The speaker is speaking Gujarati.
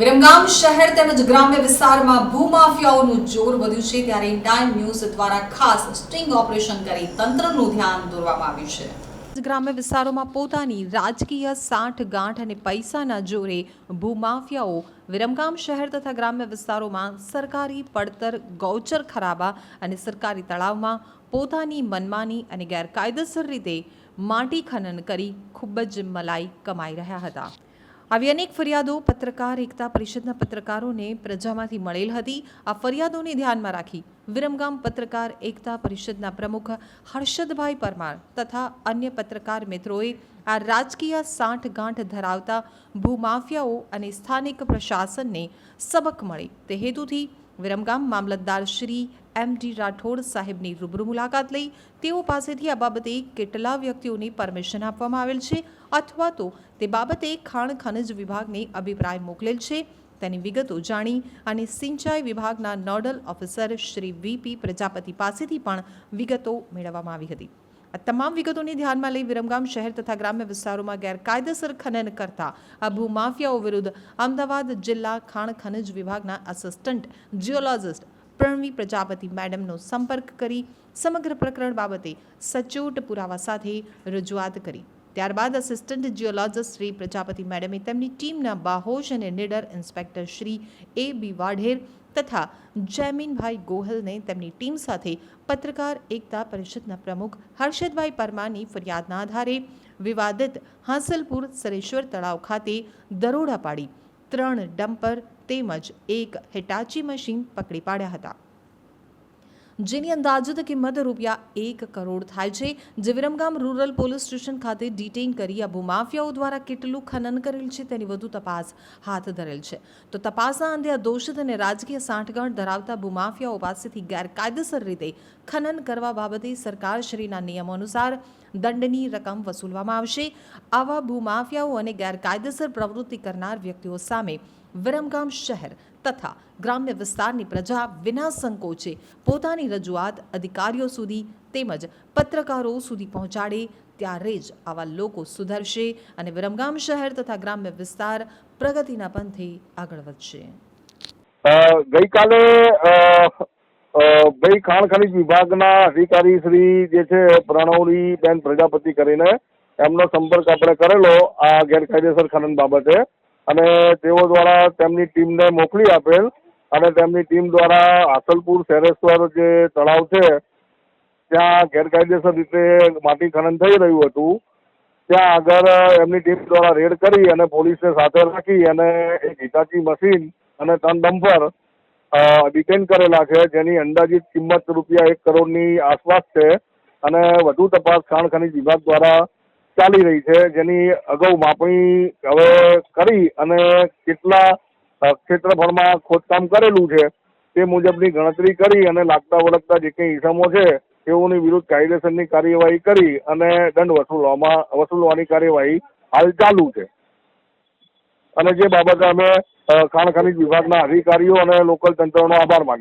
વિરમગામ શહેર તેમજ ગ્રામ્ય વિસ્તારમાં ભૂમાફિયાઓનું જોર વધ્યું છે ત્યારે ટાઈમ ન્યૂઝ દ્વારા ખાસ સ્ટિંગ ઓપરેશન કરી તંત્રનું ધ્યાન દોરવામાં આવ્યું છે. ગ્રામ્ય વિસ્તારોમાં પોતાની રાજકીય સાઠ ગાંઠ અને પૈસાના જોરે ભૂમાફિયાઓ વિરમગામ શહેર તથા ગ્રામ્ય વિસ્તારોમાં સરકારી પડતર ગૌચર ખરાબા અને સરકારી તળાવમાં પોતાની મનમાની અને ગેરકાયદેસર રીતે માટી ખનન કરી ખૂબ જ મલાઈ કમાઈ રહ્યા હતા. આવી અનેક ફરિયાદો પત્રકાર, એકતા પરિષદના પત્રકારોને પ્રજામાંથી મળેલ હતી. આ ફરિયાદોને ધ્યાનમાં રાખી વિરમગામ પત્રકાર, એકતા પરિષદના પ્રમુખ હર્ષદભાઈ પરમાર તથા અન્ય પત્રકાર મિત્રોએ આ રાજકીય સાંઠગાંઠ ધરાવતા ભૂમાફિયાઓ અને સ્થાનિક પ્રશાસનને સબક મળે. તે હેતુથી વિરમગામ મામલતદાર શ્રી એમ ડી રાઠોડ સાહેબની રૂબરૂ મુલાકાત લઈ તેઓ પાસેથી આ બાબતે કેટલા વ્યક્તિઓને પરમિશન આપવામાં આવેલ છે અથવા તો તે બાબતે ખાણ ખનિજ વિભાગને અભિપ્રાય મોકલેલ છે? તેની વિગતો જાણી અને સિંચાઈ વિભાગના nodal officer Shri V P Prajapati પાસેથી પણ વિગતો મેળવવામાં આવી હતી. આ તમામ વિગતોને ધ્યાનમાં લઈ વિરમગામ શહેર તથા ગ્રામ્ય વિસ્તારોમાં ગેરકાયદેસર ખનન કરતા આ ભૂમાફિયાઓ વિરુદ્ધ અમદાવાદ જિલ્લા ખાણ ખનિજ વિભાગના આસિસ્ટન્ટ જીઓલોજિસ્ટ પ્રણવી પ્રજાપતિ મેડમનો સંપર્ક કરી સમગ્ર પ્રકરણ બાબતે સચોટ પુરાવા સાથે રજૂઆત કરી. ત્યારબાદ આસિસ્ટન્ટ જીઓલોજિસ્ટ શ્રી પ્રજાપતિ મેડમે તેમની ટીમના બાહોશ અને નિડર inspector Shri A B Vadher તથા જયમીનભાઈ ગોહલને તેમની ટીમ સાથે પત્રકાર એકતા પરિષદના પ્રમુખ હર્ષદભાઈ પરમારની ફરિયાદના આધારે વિવાદિત હાંસલપુર સરેશ્વર તળાવ ખાતે દરોડા પાડી ત્રણ ડમ્પર તેમજ એક હિટાચી મશીન પકડી પાડ્યા હતા. જેની અંદાજિત કિંમત રૂપિયા એક કરોડ થાય છે. જે વિરમગામ રૂરલ પોલીસ સ્ટેશન ખાતે ડિટેઇન કરી આ ભૂમાફિયાઓ દ્વારા કેટલું ખનન કરેલ છે તેની વધુ તપાસ હાથ ધરેલ છે. તો તપાસના અંતે આ દોષિત અને રાજકીય સાંઠગાંઠ ધરાવતા ભૂમાફિયાઓ પાસેથી ગેરકાયદેસર રીતે ખનન કરવા બાબતે સરકારશ્રીના નિયમો અનુસાર દંડની રકમ વસૂલવામાં આવશે. આવા ભૂમાફિયાઓ અને ગેરકાયદેસર પ્રવૃત્તિ કરનાર વ્યક્તિઓ સામે વિરમગામ શહેર તથા ગ્રામ્ય વિસ્તારની પ્રજા વિના સંકોચે પોતાની રજૂઆત અધિકારીઓ સુધી તેમજ પત્રકારો સુધી પહોંચાડે ત્યારે જ આવા લોકો સુધરશે અને વિરમગામ શહેર તથા ગ્રામ્ય વિસ્તાર પ્રગતિના પંથે આગળ વધશે. ગઈકાલે ભાઈ ખાણ ખનિજ વિભાગના અધિકારી શ્રી જે છે પ્રણવલી બેન પ્રજાપતિ કરીને એમનો સંપર્ક આપણે કરેલો આ ગેરકાયદેસર ખનન બાબતે. અને તેઓ દ્વારા તેમની ટીમને મોકલી આપેલ અને તેમની ટીમ દ્વારા આસલપુર શેરેશ્વર જે તળાવ છે, ત્યાં ગેરકાયદેસર રીતે માટી ખનન થઈ રહ્યું હતું. ત્યાં આગળ એમની ટીમ દ્વારા રેડ કરી અને પોલીસને સાથે રાખી અને એક હિટાચી મશીન અને ત્રણ ડમ્પર ડિટેન કરેલા છે, જેની અંદાજિત કિંમત રૂપિયા એક કરોડની આસપાસ છે. અને વધુ તપાસ, ખાણ ખનિજ વિભાગ દ્વારા ચાલી રહી છે, જેની અગાઉ માપણી હવે કરી અને કેટલા ક્ષેત્રફળમાં ખોદકામ કરેલું છે, તે મુજબની ગણતરી કરી અને લાગતા વળગતા જે કંઈ ઇસમો છે, તેઓની વિરુદ્ધ કાયદેસરની કાર્યવાહી કરી અને દંડ વસૂલવામાં, વસૂલવાની કાર્યવાહી હાલ ચાલુ છે. અને જે બાબતે અમે ખાણ ખનીજ વિભાગના અધિકારીઓ અને લોકલ તંત્રનો આભાર માનીએ